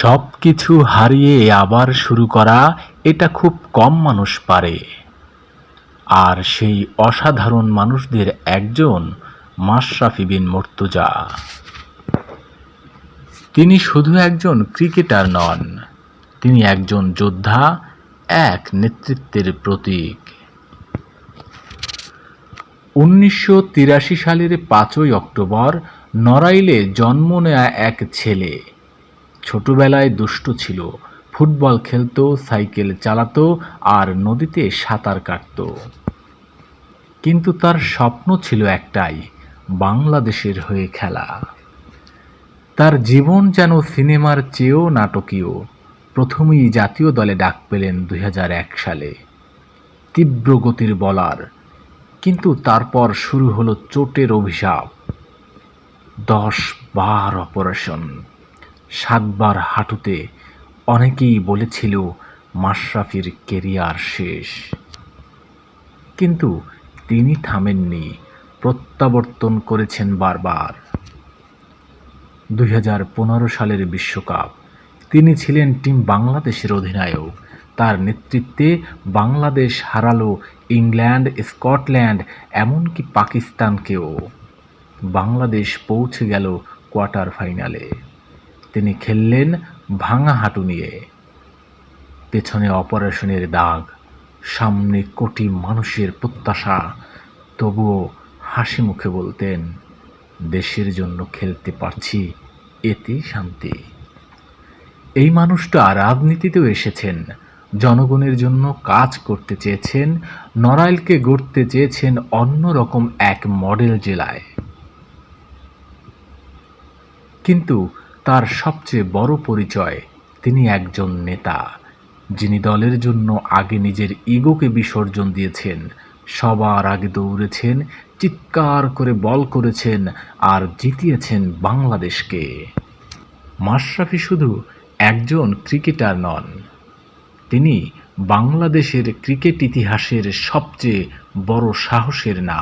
সব কিছু হারিয়ে আবার শুরু করা, এটা খুব কম মানুষ পারে। আর সেই অসাধারণ মানুষদের একজন মাশরাফি বিন মুর্তজা। তিনি শুধু একজন ক্রিকেটার নন, তিনি একজন যোদ্ধা, এক নেতৃত্বের প্রতীক। উনিশশো তিরাশি সালের পাঁচই অক্টোবর নড়াইলে জন্ম নেয়া এক ছেলে। ছোটবেলায় দুষ্ট ছিল। ফুটবল খেলতো, সাইকেল চালাতো আর নদীতে সাঁতার কাটতো। কিন্তু তার স্বপ্ন ছিল একটাই, বাংলাদেশের হয়ে খেলা। তার জীবন যেন সিনেমার চেয়েও নাটকীয়। প্রথমেই জাতীয় দলে ডাক পেলেন দু হাজার এক সালে। তীব্র গতির বলার। কিন্তু তারপর শুরু হলো চোটের অভিশাপ। দশ বার অপারেশন। সাতবার হাঁটুতে অনেকেই বলেছিল মাশরাফির কেরিয়ার শেষ। কিন্তু তিনি থামেননি, প্রত্যাবর্তন করেছেন বারবার। দুই হাজার পনেরো সালের বিশ্বকাপ, তিনি ছিলেন টিম বাংলাদেশের অধিনায়ক। তার নেতৃত্বে বাংলাদেশ হারালো ইংল্যান্ড, স্কটল্যান্ড, এমনকি পাকিস্তানকেও। বাংলাদেশ পৌঁছে গেল কোয়ার্টার ফাইনালে। খেললেন ভাঙা হাঁটু নিয়ে। পেছনে অপারেশনের দাগ, সামনে কোটি মানুষের প্রত্যাশা, তবুও হাসি মুখে বলতেন, দেশের জন্য খেলতে পারছি এতেই শান্তি। এই মানুষটা রাজনীতিতেও এসেছেন, জনগণের জন্য কাজ করতে চেয়েছেন, নড়াইলকে গড়তে চেয়েছেন অন্যরকম এক মডেল জেলায়। কিন্তু তার সবচেয়ে বড় পরিচয় তিনি একজন নেতা, যিনি দলের জন্য আগে নিজের ইগোকে বিসর্জন দিয়েছেন, সবার আগে দৌড়েছেন, চিৎকার করে বল করেছেন আর জিতিয়েছেন বাংলাদেশকে। মাশরাফি শুধু একজন ক্রিকেটার নন, তিনি বাংলাদেশের ক্রিকেট ইতিহাসের সবচেয়ে বড় সাহসের নাম।